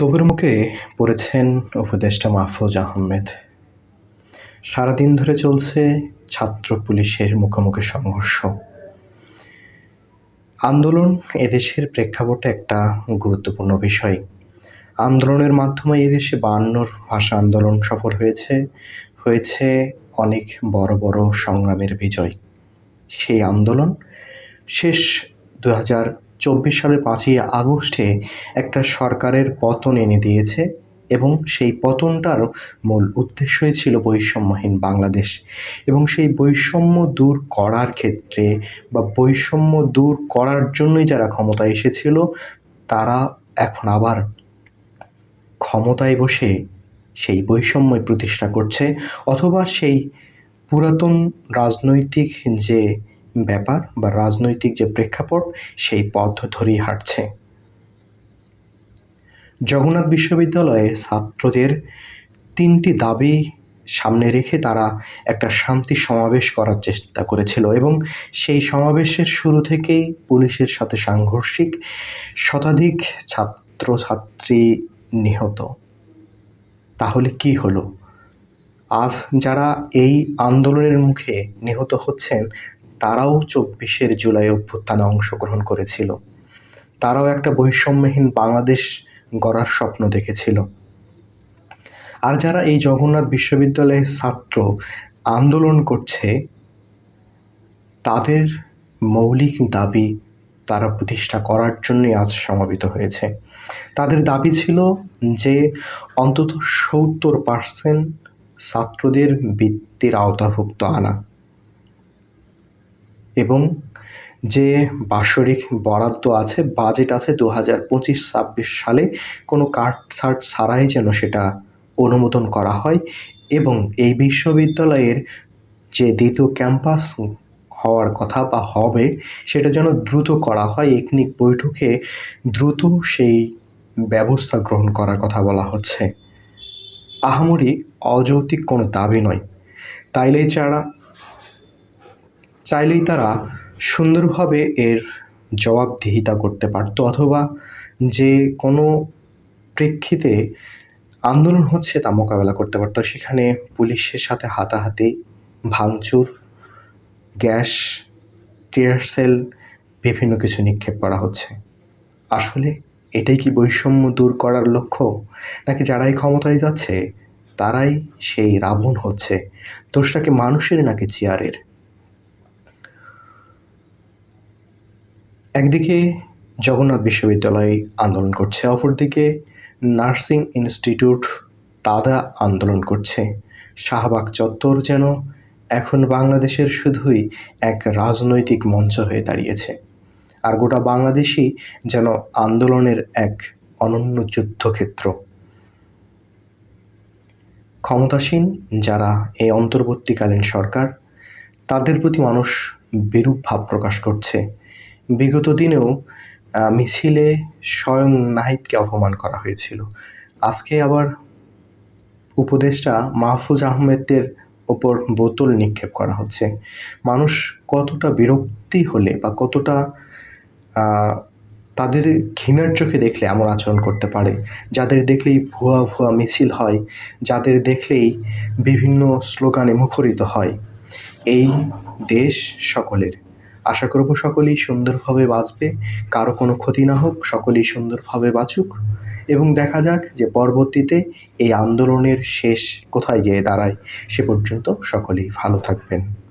তোপের মুখে পড়েছেন উপদেষ্টা মাহফুজ আহমেদ। সারাদিন ধরে চলছে ছাত্র পুলিশের মুখোমুখি সংঘর্ষ। আন্দোলন এদেশের প্রেক্ষাপটে একটা গুরুত্বপূর্ণ বিষয়। আন্দোলনের মাধ্যমে এদেশে বায়ান্নর ভাষা আন্দোলন সফল হয়েছে হয়েছে অনেক বড় বড় সংগ্রামের বিজয়। সেই আন্দোলন শেষ দু হাজার চব্বিশ সালের পাঁচই আগস্টে একটা সরকারের পতন এনে দিয়েছে এবং সেই পতনটার মূল উদ্দেশ্যই ছিল বৈষম্যহীন বাংলাদেশ। এবং সেই বৈষম্য দূর করার ক্ষেত্রে বা বৈষম্য দূর করার জন্যই যারা ক্ষমতায় এসেছিল, তারা এখন আবার ক্ষমতায় বসে সেই বৈষম্যই প্রতিষ্ঠা করছে। অথবা সেই পুরাতন রাজনৈতিক যে ব্যাপার বা রাজনৈতিক যে প্রেক্ষাপট, সেই পথ ধরেই হাঁটছে। জগন্নাথ বিশ্ববিদ্যালয়ে ছাত্রদের তিনটি দাবি সামনে রেখে তারা একটা শান্তি সমাবেশ করার চেষ্টা করেছিল এবং সেই সমাবেশের শুরু থেকেই পুলিশের সাথে সাংঘর্ষিক শতাধিক ছাত্রছাত্রী নিহত। তাহলে কি হলো? আজ যারা এই আন্দোলনের মুখে নিহত হচ্ছেন তারাও চব্বিশের জুলাই অভ্যুত্থানে অংশগ্রহণ করেছিল। তারাও একটা বৈষম্যহীন বাংলাদেশ গড়ার স্বপ্ন দেখেছিল। আর যারা এই জগন্নাথ বিশ্ববিদ্যালয়ের ছাত্র আন্দোলন করছে, তাদের মৌলিক দাবি তারা প্রতিষ্ঠা করার জন্যই আজ সমাবেত হয়েছে। তাদের দাবি ছিল যে অন্তত সত্তর পার্সেন্ট ছাত্রদের বৃত্তির আওতাভুক্ত আনা। এবং যে বাৎসরিক বরাদ্দ আছে বাজেট আছে দু হাজার পঁচিশ ছাব্বিশ সালে কোনো কাট সার্ট ছাড়াই যেন সেটা অনুমোদন করা হয় এবং এই বিশ্ববিদ্যালয়ের যে দ্বিতীয় ক্যাম্পাস হওয়ার কথা বা হবে সেটা যেন দ্রুত করা হয়, একনিক বৈঠকে দ্রুত সেই ব্যবস্থা গ্রহণ করার কথা বলা হচ্ছে। আহামরি অযৌক্তিক কোনো দাবি নয়। তাইলে যারা চাইলেই তারা সুন্দরভাবে এর জবাবদিহিতা করতে পারত অথবা যে কোনো প্রেক্ষিতে আন্দোলন হচ্ছে তা মোকাবেলা করতে পারত। সেখানে পুলিশের সাথে হাতাহাতি, ভাঙচুর, গ্যাস, টিয়ার সেল, বিভিন্ন কিছু নিক্ষেপ করা হচ্ছে। আসলে এটাই কি বৈষম্য দূর করার লক্ষ্য? নাকি যারাই ক্ষমতায় যাচ্ছে, তারাই সেই রাবণ হচ্ছে? দোষটাকে মানুষের নাকি চেয়ারের? একদিকে জগন্নাথ বিশ্ববিদ্যালয় আন্দোলন করছে, অপরদিকে নার্সিং ইনস্টিটিউট তারা আন্দোলন করছে। শাহবাগ চত্বর যেন এখন বাংলাদেশের শুধুই এক রাজনৈতিক মঞ্চ হয়ে দাঁড়িয়েছে। আর গোটা বাংলাদেশই যেন আন্দোলনের এক অনন্য যুদ্ধক্ষেত্র। ক্ষমতাসীন যারা এই অন্তর্বর্তীকালীন সরকার, তাদের প্রতি মানুষ বিরূপ ভাব প্রকাশ করছে। বিগত দিনেও মিছিলে স্বয়ং নাহিদকে অপমান করা হয়েছিল। আজকে আবার উপদেষ্টা মাহফুজ আহমেদের ওপর বোতল নিক্ষেপ করা হচ্ছে। মানুষ কতটা বিরক্তি হলে বা কতটা তাদের ঘৃণার চোখে দেখলে এমন আচরণ করতে পারে? যাদের দেখলেই ভুয়া ভুয়া মিছিল হয়, যাদের দেখলেই বিভিন্ন স্লোগানে মুখরিত হয়, এই দেশ সকলের। আশা করব সকলেই সুন্দরভাবে বাঁচবে। কারও কোনো ক্ষতি না হোক, সকলেই সুন্দরভাবে বাঁচুক। এবং দেখা যাক যে পরবর্তীতে এই আন্দোলনের শেষ কোথায় গিয়ে দাঁড়ায়। সে পর্যন্ত সকলেই ভালো থাকবেন।